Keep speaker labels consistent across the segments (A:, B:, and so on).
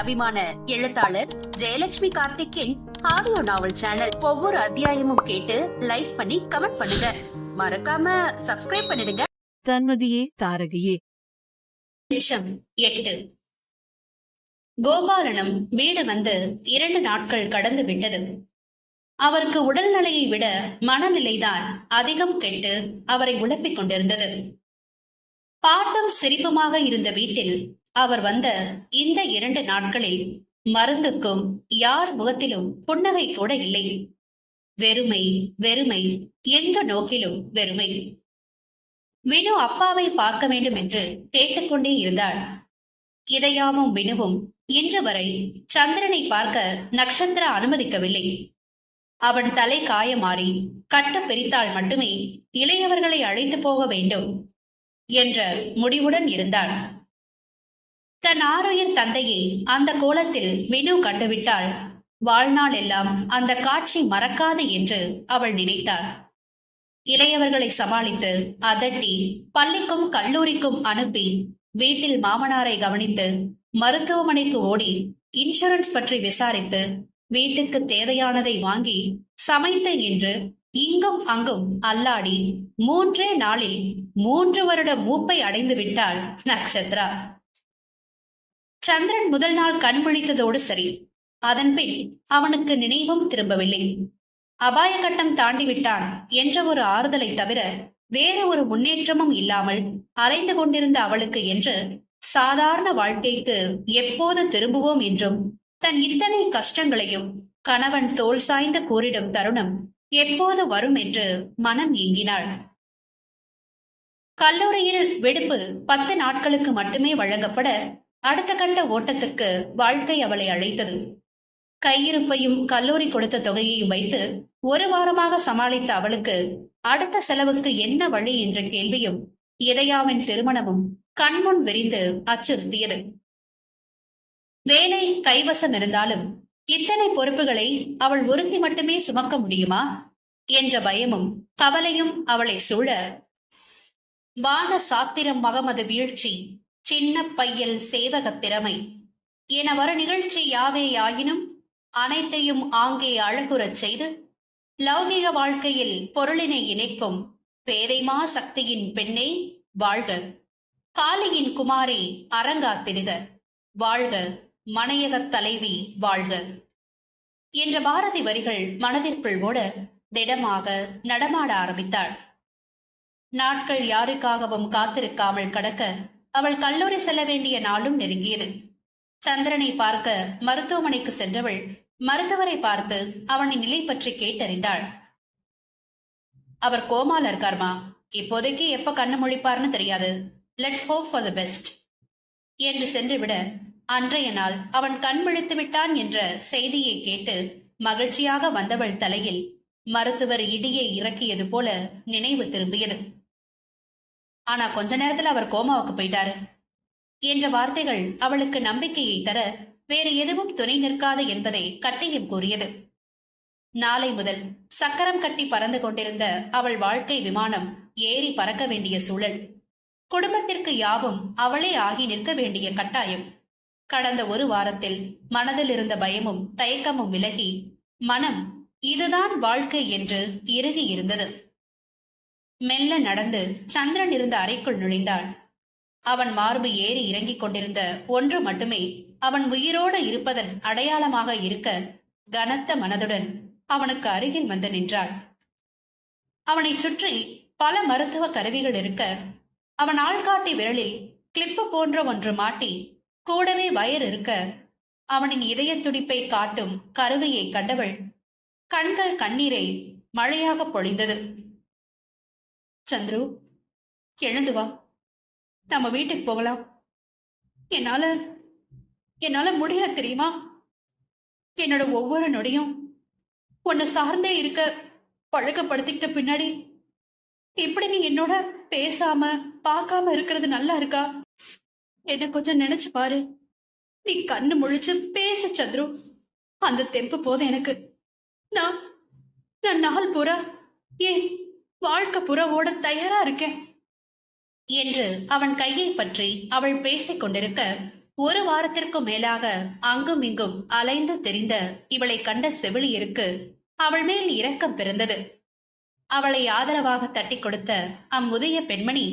A: அபிமான எழுத்தாளர் ஜெயலட்சுமி கார்த்திக்கின் ஆடியோ நாவல் சேனல் ஒவ்வொரு அத்தியாயமும் கேட்டு லைக் பண்ணி கமெண்ட் பண்ணுங்க. மறக்காம சப்ஸ்கிரைப் பண்ணிடுங்க.
B: தன்மதியே தாரகையே.
C: எட்டு. கோபாலனும் வீடு வந்து இரண்டு நாட்கள் கடந்து விட்டது. அவருக்கு உடல்நிலையை விட மனநிலைதான் அதிகம் கெட்டு அவரை உழப்பிக் கொண்டிருந்தது. பாட்டும் சிரிப்புமாக இருந்த வீட்டில் அவர் வந்த இந்த இரண்டு நாட்களில் மருந்துக்கும் யார் முகத்திலும் புன்னகை கூட இல்லை. வெறுமை வெறுமை எங்க நோக்கிலும் வெறுமை. வினு அப்பாவை பார்க்க வேண்டும் என்று கேட்டுக்கொண்டே இருந்தாள். இதையாவும் வினுவும் இன்று வரை சந்திரனை பார்க்க நட்சத்திர அனுமதிக்கவில்லை. அவன் தலை காயமாறி கட்ட பிரித்தால் மட்டுமே இளையவர்களை அழைத்து போக வேண்டும் என்ற முடிவுடன் இருந்தாள் தன் ஆறுயிர் தந்தையை அந்த கோலத்தில் வினு கண்டுவிட்டால் வாழ்நாள் எல்லாம் அந்த காட்சி மறக்காது என்று அவள் நினைத்தாள். இளையவர்களை சமாளித்து அதட்டி பள்ளிக்கும் கல்லூரிக்கும் அனுப்பி வீட்டில் மாமனாரை கவனித்து மருத்துவமனைக்கு ஓடி இன்சூரன்ஸ் பற்றி விசாரித்து வீட்டுக்கு தேவையானதை வாங்கி சமைத்து என்று இங்கும் அங்கும் அல்லாடி மூன்றே நாளில் மூன்று வருட மூப்பை அடைந்து விட்டாள் நக்ஷத்ரா சந்திரன் முதல் நாள் கண் விழித்ததோடு சரி. அதன்பின் அவனுக்கு நினைவும் திரும்பவில்லை. அபாய கட்டம் தாண்டி விட்டான் என்ற ஒரு ஆறுதலை தவிர வேற ஒரு முன்னேற்றமும் இல்லாமல் அலைந்து கொண்டிருந்த அவளுக்கு என்று சாதாரண வாழ்க்கைக்கு எப்போது திரும்புவோம் என்றும் தன் இத்தனை கஷ்டங்களையும் கணவன் தோல் சாய்ந்து கூறிடும் தருணம் எப்போது வரும் என்று மனம் ஏங்கினாள். கல்லூரியில் விடுப்பு பத்து நாட்களுக்கு மட்டுமே வழங்கப்பட அடுத்த கட்ட ஓட்டத்துக்கு வாழ்க்கை அவளை அழைத்தது. கையிருப்பையும் கல்லூரி கொடுத்த தொகையையும் வைத்து ஒரு வாரமாக சமாளித்த அவளுக்கு அடுத்த செலவுக்கு என்ன வழி என்ற கேள்வியும் இதயாவின் திருமணமும் கண்முன் விரிந்து அச்சுறுத்தியது. வேலை கைவசம் இருந்தாலும் இத்தனை பொறுப்புகளை அவள் ஒருத்தி மட்டுமே சுமக்க முடியுமா? என்ற பயமும் கவலையும் அவளை சூழ வான சாத்திரம் மகமது வீழ்ச்சி சின்ன பையல் சேவகத் திறமை. என வர நிகழ்ச்சி யாவேயாயினும் அனைத்தையும் ஆங்கே அழகுறச் செய்து லௌகிக வாழ்க்கையில் பொருளினை இணைக்கும் பேதைமா சக்தியின் பெண்ணே வாழ்க. காளியின் குமாரி அரங்காத்திடுக வாழ்க. மனையகத் தலைவி வாழ்க. என்ற பாரதி வரிகள் மனதிற்குள் ஓட திடமாக நடமாட ஆரம்பித்தாள். நாட்கள் யாருக்காகவும் காத்திருக்காமல் கடக்க அவள் கல்லூரி செல்ல வேண்டிய நாளும் நெருங்கியது. சந்திரனை பார்க்க மருத்துவமனைக்கு சென்றவள் மருத்துவரை பார்த்து அவனின் நிலை பற்றி கேட்டறிந்தாள். அவர் கோமால இருக்கார்மா? இப்போதைக்கு எப்ப கண்ணு முழிப்பார்னு தெரியாது. Let's hope for the best என்று சென்றுவிட அன்றைய நாள் அவன் கண் விழித்து விட்டான் என்ற செய்தியை கேட்டு மகிழ்ச்சியாக வந்தவள் தலையில் மருத்துவர் இடியை இறக்கியது போல நினைவு திரும்பியது. ஆனா கொஞ்ச நேரத்துல அவர் கோமாவுக்கு போயிட்டாரு. என்ற வார்த்தைகள் அவளுக்கு நம்பிக்கையை தர வேறு எதுவும் துணை நிற்காது என்பதை கட்டியும் கூறியது. நாளை முதல் சக்கரம் கட்டி பறந்து கொண்டிருந்த அவள் வாழ்க்கை விமானம் ஏறி பறக்க வேண்டிய சூழல். குடும்பத்திற்கு யாவும் அவளே ஆகி நிற்க வேண்டிய கட்டாயம். கடந்த ஒரு வாரத்தில் மனதில் இருந்த பயமும் தயக்கமும் விலகி மனம் இதுதான் வாழ்க்கை என்று இறுகி இருந்தது. மெல்ல நடந்து சந்திரன் இருந்த அறைக்குள் நுழைந்தாள். அவன் மார்பு ஏறி இறங்கிக் கொண்டிருந்த ஒன்று மட்டுமே அவன் உயிரோடு இருப்பதன் அடையாளமாக இருக்க கனத்த மனதுடன் அவனுக்கு அருகில் வந்து நின்றாள். அவனைச் சுற்றி பல மருத்துவ கருவிகள் இருக்க அவன் ஆள்காட்டி விரலில் கிளிப்பு போன்ற ஒன்று மாட்டி கூடவே வயர் இருக்க அவனின் இதய துடிப்பை காட்டும் கருவியை கண்டவள் கண்கள் கண்ணீரை மழையாக பொழிந்தது. சந்துரு எழுந்து வா. நம்ம வீட்டுக்கு போகலாம். என்னால என்னால முடியாது தெரியுமா? என்னோட ஒவ்வொரு நொடியும் உன்னை சார்ந்தே இருக்க பழக்கப்படுத்திக்கிட்ட பின்னாடி. இப்படி நீ என்னோட பேசாம பார்க்காம இருக்கிறது நல்லா இருக்கா? என்ன கொஞ்சம் நினைச்சு பாரு. நீ கண்ணு முழிச்சு பேச சந்துரு. அந்த தெம்பு போதும் எனக்கு. நான் நான் நாள் பூரா ஏன்? வாழ்க்கை புற ஓட தயாரா இருக்கேன் என்று அவன் கையை பற்றி அவள் பேசிக் கொண்டிருக்க ஒரு வாரத்திற்கும் மேலாக அங்கும் இங்கும் அலைந்து தெரிந்த இவளை கண்ட செவிலியருக்கு அவள் மேல் இரக்கம் பிறந்தது. அவளை ஆதரவாக தட்டி கொடுத்த அம்முதிய பெண்மணி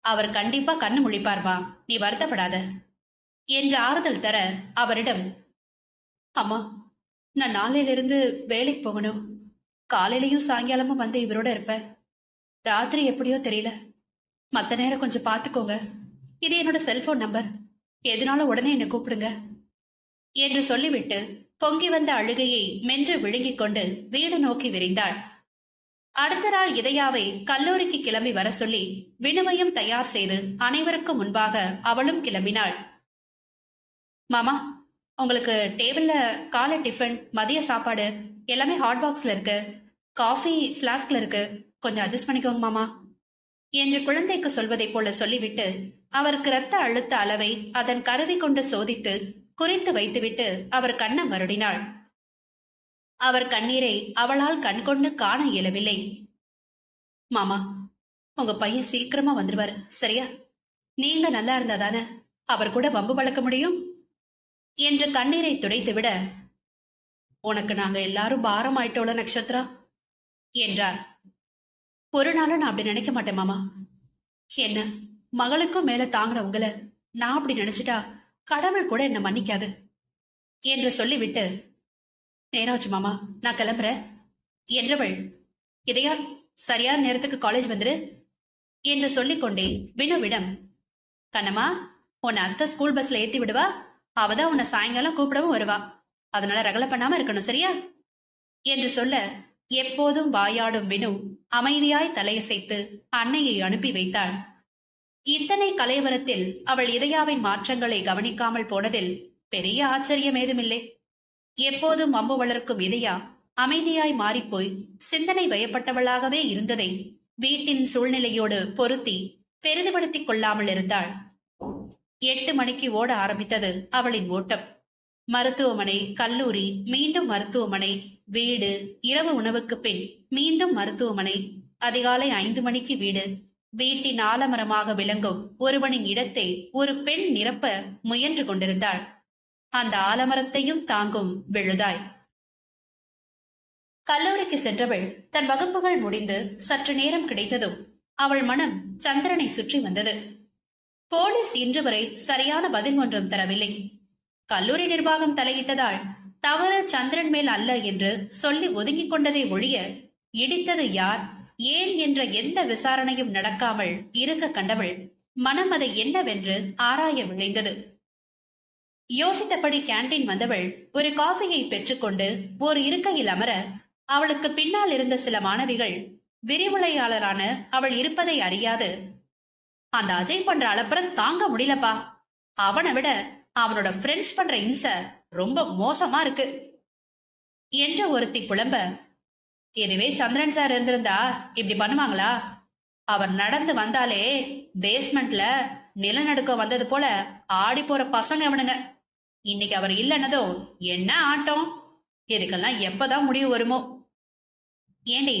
C: அவர் கண்டிப்பா கண்ணு முழிப்பார்வா நீ வருத்தப்படாத என்று ஆறுதல் தர அவரிடம் அம்மா நான் நாளையிலிருந்து வேலைக்கு போகணும். காலையிலயும் சாயங்காலமும் வந்து இவரோட இருப்பேன். ராத்திரி எப்படியோ தெரியல. மத்த நேரம் கொஞ்சம் பார்த்துக்கோங்க. இது என்னோட செல்போன் நம்பர் எதுனாலும் உடனே என்னை கூப்பிடுங்க. என்று சொல்லிவிட்டு பொங்கி வந்த அழுகையை மென்று விழுங்கிக் கொண்டு வீடு நோக்கி விரிந்தாள். அடுத்த நாள் இதயாவை கல்லூரிக்கு கிளம்பி வர சொல்லி வினுவையும் தயார் செய்து அனைவருக்கும் முன்பாக அவளும் கிளம்பினாள். மாமா உங்களுக்கு டேபிள்ல காலை டிஃபன் மதிய சாப்பாடு எல்லாமே ஹாட் பாக்ஸ்ல இருக்கு. காஃபி ஃப்ளாஸ்க்ல இருக்கு. கொஞ்சம் அட்ஜஸ்ட் பண்ணிக்கோங்க மாமா. என்று குழந்தைக்கு சொல்வதைப் போல சொல்லிவிட்டு அவருக்கு இரத்த அழுத்த அளவை அதன் கருவி கொண்டு சோதித்து குறித்து வைத்துவிட்டு அவர் கண்ணை மறுடினாள் அவர் கண்ணீரை அவளால் கண்கொண்டு காண இயலவில்லை. மாமா உங்க பையன் சீக்கிரமா வந்துருவாரு சரியா? நீங்க நல்லா இருந்தா தானே அவர் கூட வம்பு வளர்க்க முடியும்? என்று கண்ணீரை துடைத்துவிட உனக்கு நாங்க எல்லாரும் பாரம் ஆயிட்டோல நக்ஷத்ரா என்றார். ஒரு நாளும் நான் அப்படி நினைக்க மாட்டேன் மாமா. என்ன மகளுக்கும் மேல தாங்குற உங்களை நான் அப்படி நினைச்சிட்டா கடவுள் கூட என்ன மன்னிக்காது என்று சொல்லிவிட்டு நேராச்சு மாமா நான் கிளம்புறேன். என்றவள் இதையா சரியான நேரத்துக்கு காலேஜ் வந்துரு? என்று சொல்லிக்கொண்டே வினுவிடம் கண்ணம்மா உன்னை அத்தை ஸ்கூல் பஸ்ல ஏத்தி விடுவா அவதான் உன்னை சாயங்காலம் கூப்பிடவும் வருவா. அதனால ரகலை பண்ணாம இருக்கணும் சரியா? என்று சொல்ல எப்போதும் வாயாடும் வினு அமைதியாய் தலையசைத்து அன்னையை அனுப்பி வைத்தாள். இத்தனை கலைவரத்தில் அவள் இதயாவின் மாற்றங்களை கவனிக்காமல் போனதில் பெரிய ஆச்சரியம் ஏதுமில்லை. எப்போதும் அம்பு வளர்க்கும் இதயா அமைதியாய் மாறிப்போய் சிந்தனை வயப்பட்டவளாகவே இருந்ததை வீட்டின் சூழ்நிலையோடு பொருத்தி பெரிதுபடுத்திக் கொள்ளாமல் இருந்தாள். எட்டு மணிக்கு ஓட ஆரம்பித்தது அவளின் ஓட்டம். மருத்துவமனை கல்லூரி மீண்டும் மருத்துவமனை வீடு இரவு உணவுக்கு பின் மீண்டும் மருத்துவமனை அதிகாலை ஐந்து மணிக்கு வீடு வீட்டின் ஆலமரமாக விளங்கும் ஒருவனின் இடத்தை ஒரு பெண் நிரப்ப முயன்று கொண்டிருந்தாள். அந்த ஆலமரத்தையும் தாங்கும் விழுதாய் கல்லூரிக்கு சென்றவள் தன் வகுப்புகள் முடிந்து சற்று நேரம் கிடைத்ததும் அவள் மனம் சந்திரனை சுற்றி வந்தது. போலீஸ் இன்று வரை சரியான பதில் ஒன்றும் தரவில்லை. கல்லூரி நிர்வாகம் தலையிட்டதால் தவறு சந்திரன் மேல் அல்ல என்று சொல்லி ஒதுங்கிக் கொண்டதை ஒழிய இடித்தது யார்? ஏன் என்ற எந்த விசாரணையும் நடக்காமல் இருக்க கண்டவள் மனம் அதை என்னவென்று ஆராய விழைந்தது. யோசித்தபடி கேண்டீன் வந்தவள் ஒரு காஃபியை பெற்றுக்கொண்டு ஒரு இருக்கையில் அமர அவளுக்கு பின்னால் இருந்த சில மாணவிகள் விரிவுரையாளரான அவள் இருப்பதை அறியாது. அந்த அஜய் பண்ற அளப்புறம் தாங்க முடியலப்பா. அவனை விட அவனோட ஃப்ரெண்ட்ஸ் பண்ற இம்ச ரொம்ப மோசமா இருக்கு. என்று ஒருத்தி புலம்ப இதுவே சந்திரன் சார் இருந்திருந்தா இப்படி பண்ணுவாங்களா? அவர் நடந்து வந்தாலே பேஸ்மெண்ட்ல நிலநடுக்கம் வந்தது போல ஆடி போற பசங்க இவனுங்க இன்னைக்கு அவர் இல்லைன்னதோ என்ன ஆட்டம்? இதுக்கெல்லாம் எப்பதான் முடிவு வருமோ? ஏண்டி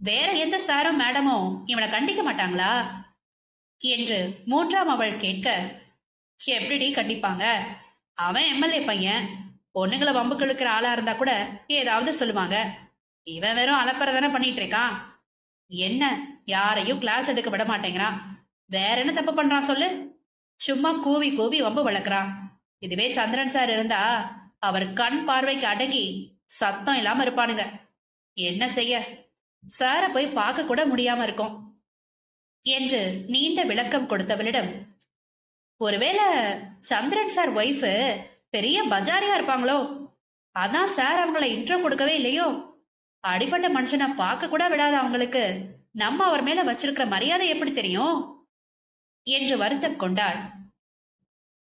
C: வேற எந்த சாரும் மேடமும் இவனை கண்டிக்க மாட்டாங்களா? என்று மூன்றாம் அவள் கேட்க எப்படிடி கண்டிப்பாங்க? அவன் எம்எல்ஏ பையன். பொண்ணுங்களை வம்புக்கு இழுக்கிற ஆளா இருந்தா கூட ஏதாவது சொல்லுவாங்க. இவன் வெறும் அலப்பறதானே பண்ணிட்டு இருக்கான். என்ன? யாரையும் கிளாஸ் எடுக்க விட மாட்டேங்கிறான். வேற என்ன தப்பு பண்றான் சொல்லு. சும்மா கூவி கூவி வம்பு வளர்க்குறான். இதுவே சந்திரன் சார் இருந்தா அவர் கண் பார்வைக்கு அடங்கி சத்தம் இல்லாம இருப்பானுங்க. என்ன செய்ய? சார போய் பார்க்க கூட முடியாம இருக்கும். என்று நீண்ட விளக்கம் கொடுத்தவளிடம் ஒருவேளை சந்திரன் சார் ஒய்ஃபு பெரிய பஜாரியா இருப்பாங்களோ? அதான் சார் அவங்கள இன்ட்ரோ கொடுக்கவே இல்லையோ? அடிப்பட்ட மனுஷனை பார்க்க கூட விடாத அவங்களுக்கு. நம்ம அவர் மேல வச்சிருக்கிற மரியாதை எப்படி தெரியும்? என்று வருத்தம் கொண்டாள்.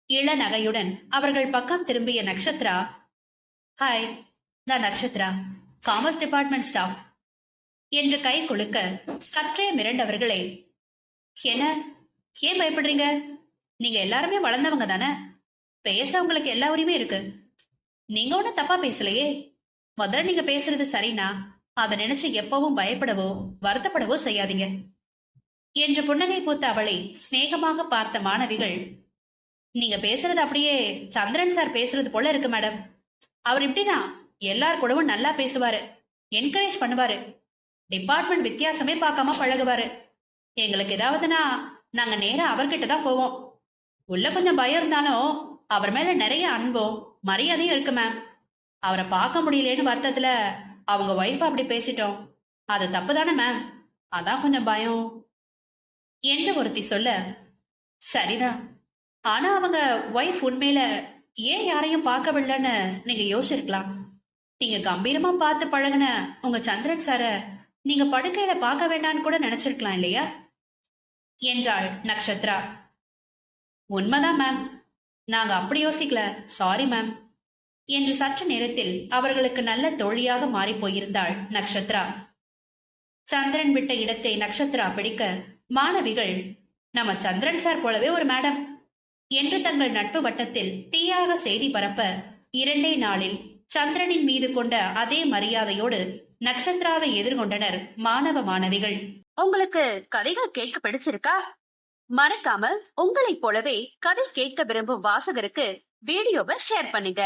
C: இள நகையுடன் அவர்கள் பக்கம் திரும்பிய நக்ஷத்ரா ஹாய் நான் நக்ஷத்ரா காமர்ஸ் டிபார்ட்மெண்ட் ஸ்டாஃப் என்று கை குலுக்க சற்றே மிரண்டவர்களே என்ன? ஏன் பயப்படுறீங்க? நீங்க எல்லாருமே வளர்ந்தவங்க தானே? பேச உங்களுக்கு எல்லா உரிமையும் இருக்கு. நீங்க ஒன்னும் தப்பா பேசலையே. முதல்ல நீங்க பேசுறது சரினா அதை நினைச்சு எப்பவும் பயப்படவோ வருத்தப்படவோ செய்யாதீங்க. என்று புன்னகை பூத்த அவளை சிநேகமாக பார்த்த மாணவிகள் நீங்க பேசுறது அப்படியே சந்திரன் சார் பேசுறது போல இருக்கு மேடம். அவர் இப்படிதான் எல்லார் கூடவும் நல்லா பேசுவாரு என்கரேஜ் பண்ணுவாரு டிபார்ட்மெண்ட் வித்தியாசமே பார்க்காம பழகுவாரு. எங்களுக்கு ஏதாவதுனா நாங்க நேரா அவர்கிட்ட தான் போவோம். உள்ள கொஞ்சம் பயம் இருந்தாலும் அவர் மேல நிறைய அன்பும் மரியாதையும் இருக்கு மேம் அவரை பார்க்க முடியலன்னு வருத்தத்துல அவங்க ஒய்ஃப் அப்படி பேசிட்டோம். அது தப்பு தானே மேம் அதான் கொஞ்சம் பயம். என்று ஒருத்தி சொல்ல சரிதான் ஆனா அவங்க ஒய்ஃப் உண்மையில ஏன் யாரையும் பார்க்கவில்லைன்னு நீங்க யோசிச்சிருக்கலாம். நீங்க கம்பீரமா பார்த்து பழகுன உங்க சந்திரன் சார நீங்க படுக்கையில பார்க்க வேண்டாம்னு கூட நினைச்சிருக்கலாம் இல்லையா? என்றாள் நக்ஷத்ரா. உண்மைதான் மேம் நாங்க அப்படி யோசிக்கல. சாரி மேம் என்று சற்று நேரத்தில் அவர்களுக்கு நல்ல தோழியாக மாறி போயிருந்தாள் நக்ஷத்ரா. சந்திரன் விட்ட இடத்தை நக்ஷத்ரா பிடிக்க மாணவிகள் நம்ம சந்திரன் சார் போலவே ஒரு மேடம் என்று தங்கள் நட்பு வட்டத்தில் தீயாக செய்தி பரப்ப இரண்டே நாளில் சந்திரனின் மீது கொண்ட அதே மரியாதையோடு நக்ஷத்ராவை எதிர்கொண்டனர் மாணவ மாணவிகள்.
A: உங்களுக்கு கதைகள் கேட்க பிடிச்சிருக்கா? மறக்காம உங்களைப் போலவே கதை கேட்க விரும்பும் வாசகருக்கு வீடியோவை ஷேர் பண்ணுங்க.